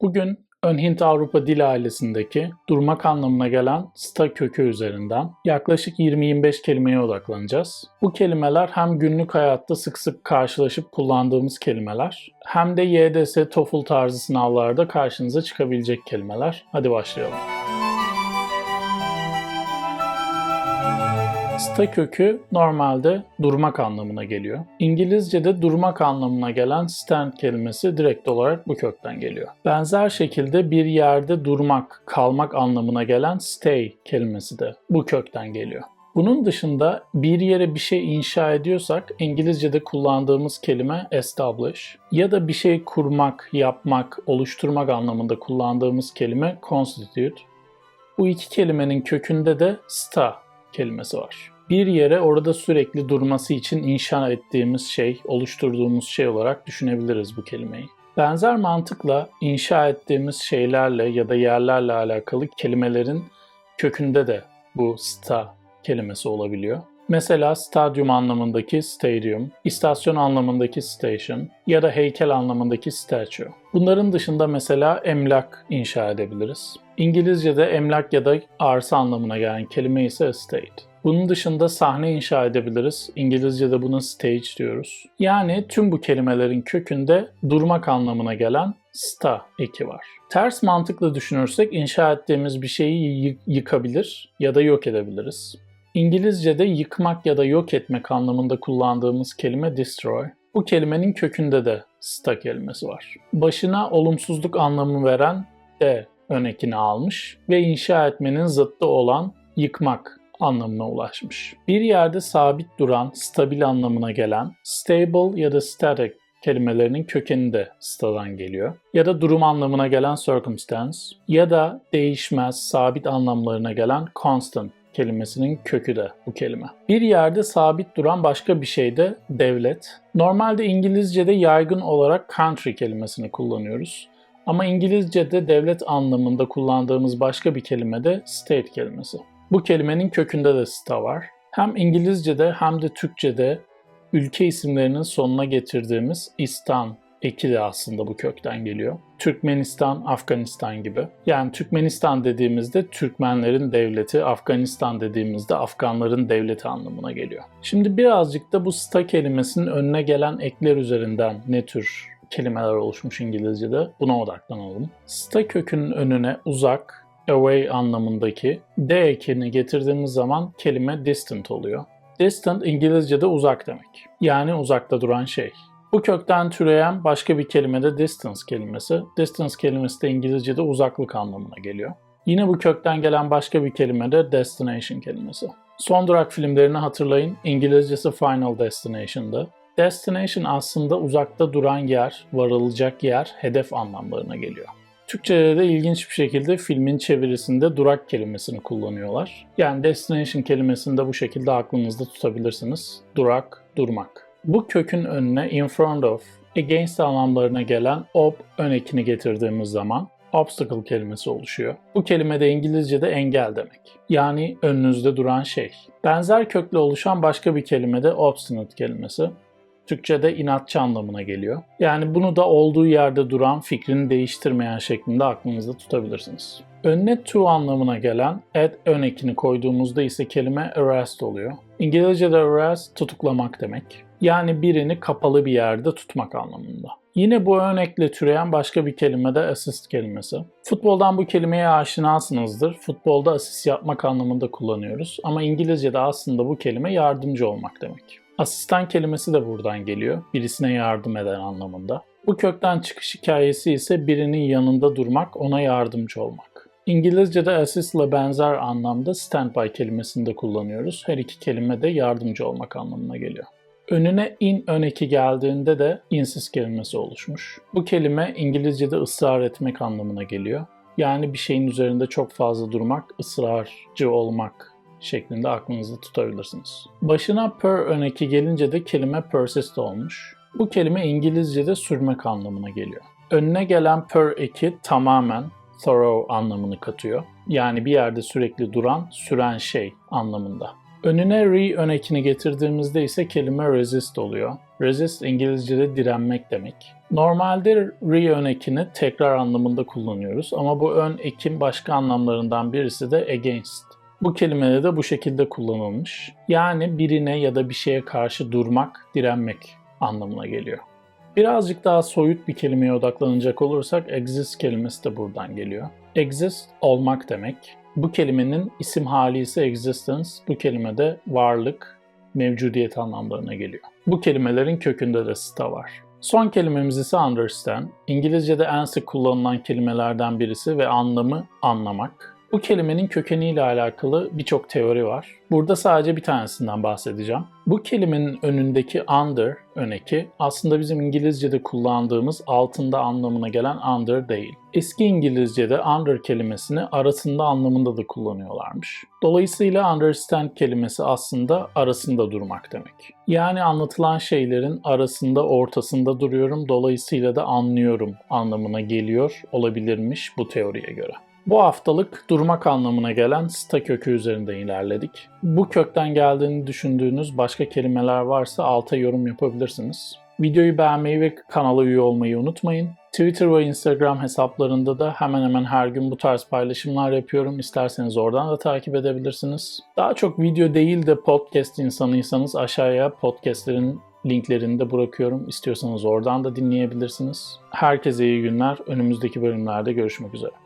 Bugün Ön Hint Avrupa dil ailesindeki durmak anlamına gelen sta kökü üzerinden yaklaşık 20-25 kelimeye odaklanacağız. Bu kelimeler hem günlük hayatta sık sık karşılaşıp kullandığımız kelimeler hem de YDS, TOEFL tarzı sınavlarda karşınıza çıkabilecek kelimeler. Hadi başlayalım. Sta kökü normalde durmak anlamına geliyor. İngilizce'de durmak anlamına gelen stand kelimesi direkt olarak bu kökten geliyor. Benzer şekilde bir yerde durmak, kalmak anlamına gelen stay kelimesi de bu kökten geliyor. Bunun dışında bir yere bir şey inşa ediyorsak İngilizce'de kullandığımız kelime establish ya da bir şey kurmak, yapmak, oluşturmak anlamında kullandığımız kelime constitute. Bu iki kelimenin kökünde de sta kelimesi var bir yere orada sürekli durması için inşa ettiğimiz şey, oluşturduğumuz şey olarak düşünebiliriz bu kelimeyi. Benzer mantıkla inşa ettiğimiz şeylerle ya da yerlerle alakalı kelimelerin kökünde de bu sta kelimesi olabiliyor. Mesela stadyum anlamındaki stadium, istasyon anlamındaki station ya da heykel anlamındaki statue. Bunların dışında mesela emlak inşa edebiliriz. İngilizce'de emlak ya da arsa anlamına gelen kelime ise estate. Bunun dışında sahne inşa edebiliriz. İngilizce'de buna stage diyoruz. Yani tüm bu kelimelerin kökünde durmak anlamına gelen sta eki var. Ters mantıkla düşünürsek inşa ettiğimiz bir şeyi yıkabilir ya da yok edebiliriz. İngilizce'de yıkmak ya da yok etmek anlamında kullandığımız kelime destroy. Bu kelimenin kökünde de sta kelimesi var. Başına olumsuzluk anlamı veren de ön almış ve inşa etmenin zıttı olan yıkmak anlamına ulaşmış. Bir yerde sabit duran, stabil anlamına gelen stable ya da static kelimelerinin kökeni de sta'dan geliyor. Ya da durum anlamına gelen circumstance ya da değişmez, sabit anlamlarına gelen constant kelimesinin kökü de bu kelime. Bir yerde sabit duran başka bir şey de devlet. Normalde İngilizce'de yaygın olarak country kelimesini kullanıyoruz. Ama İngilizce'de devlet anlamında kullandığımız başka bir kelime de state kelimesi. Bu kelimenin kökünde de sta var. Hem İngilizce'de hem de Türkçe'de ülke isimlerinin sonuna getirdiğimiz istan eki de aslında bu kökten geliyor. Türkmenistan, Afganistan gibi. Yani Türkmenistan dediğimizde Türkmenlerin devleti, Afganistan dediğimizde Afganların devleti anlamına geliyor. Şimdi birazcık da bu sta kelimesinin önüne gelen ekler üzerinden ne tür kelimeler oluşmuş İngilizce'de buna odaklanalım. Sta kökünün önüne uzak, away anlamındaki D ekini getirdiğimiz zaman kelime distant oluyor. Distant İngilizce'de uzak demek. Yani uzakta duran şey. Bu kökten türeyen başka bir kelime de distance kelimesi. Distance kelimesi de İngilizce'de uzaklık anlamına geliyor. Yine bu kökten gelen başka bir kelime de destination kelimesi. Son durak filmlerini hatırlayın. İngilizcesi Final Destination'dı. Destination aslında uzakta duran yer, varılacak yer, hedef anlamlarına geliyor. Türkçe'de de ilginç bir şekilde filmin çevirisinde durak kelimesini kullanıyorlar. Yani destination kelimesini de bu şekilde aklınızda tutabilirsiniz. Durak, durmak. Bu kökün önüne in front of, against anlamlarına gelen ob ön ekini getirdiğimiz zaman obstacle kelimesi oluşuyor. Bu kelime de İngilizce'de engel demek. Yani önünüzde duran şey. Benzer kökle oluşan başka bir kelime de obstinate kelimesi. Türkçe'de inatçı anlamına geliyor. Yani bunu da olduğu yerde duran, fikrini değiştirmeyen şeklinde aklınızda tutabilirsiniz. Önüne to anlamına gelen at ön ekini koyduğumuzda ise kelime arrest oluyor. İngilizce'de arrest tutuklamak demek. Yani birini kapalı bir yerde tutmak anlamında. Yine bu örnekle türeyen başka bir kelime de assist kelimesi. Futboldan bu kelimeye aşinasınızdır. Futbolda asist yapmak anlamında kullanıyoruz ama İngilizce'de aslında bu kelime yardımcı olmak demek. Asistan kelimesi de buradan geliyor. Birisine yardım eden anlamında. Bu kökten çıkış hikayesi ise birinin yanında durmak, ona yardımcı olmak. İngilizce'de assist ile benzer anlamda standby kelimesini de kullanıyoruz. Her iki kelime de yardımcı olmak anlamına geliyor. Önüne in ön eki geldiğinde de insist kelimesi oluşmuş. Bu kelime İngilizce'de ısrar etmek anlamına geliyor. Yani bir şeyin üzerinde çok fazla durmak, ısrarcı olmak şeklinde aklınızda tutabilirsiniz. Başına per öneki gelince de kelime persist olmuş. Bu kelime İngilizce'de sürmek anlamına geliyor. Önüne gelen per eki tamamen thorough anlamını katıyor. Yani bir yerde sürekli duran, süren şey anlamında. Önüne re önekini getirdiğimizde ise kelime resist oluyor. Resist İngilizce'de direnmek demek. Normalde re ön ekini tekrar anlamında kullanıyoruz ama bu ön ekin başka anlamlarından birisi de against. Bu kelimede de bu şekilde kullanılmış. Yani birine ya da bir şeye karşı durmak, direnmek anlamına geliyor. Birazcık daha soyut bir kelimeye odaklanacak olursak exist kelimesi de buradan geliyor. Exist olmak demek. Bu kelimenin isim hali ise existence. Bu kelime de varlık, mevcudiyet anlamlarına geliyor. Bu kelimelerin kökünde de sta var. Son kelimemiz ise understand. İngilizce'de en sık kullanılan kelimelerden birisi ve anlamı anlamak. Bu kelimenin kökeniyle alakalı birçok teori var. Burada sadece bir tanesinden bahsedeceğim. Bu kelimenin önündeki under, öneki aslında bizim İngilizce'de kullandığımız altında anlamına gelen under değil. Eski İngilizce'de under kelimesini arasında anlamında da kullanıyorlarmış. Dolayısıyla understand kelimesi aslında arasında durmak demek. Yani anlatılan şeylerin arasında, ortasında duruyorum, dolayısıyla da anlıyorum anlamına geliyor olabilirmiş bu teoriye göre. Bu haftalık durmak anlamına gelen sta kökü üzerinde ilerledik. Bu kökten geldiğini düşündüğünüz başka kelimeler varsa alta yorum yapabilirsiniz. Videoyu beğenmeyi ve kanala üye olmayı unutmayın. Twitter ve Instagram hesaplarında da hemen hemen her gün bu tarz paylaşımlar yapıyorum. İsterseniz oradan da takip edebilirsiniz. Daha çok video değil de podcast insanıysanız aşağıya podcastlerin linklerini de bırakıyorum. İstiyorsanız oradan da dinleyebilirsiniz. Herkese iyi günler. Önümüzdeki bölümlerde görüşmek üzere.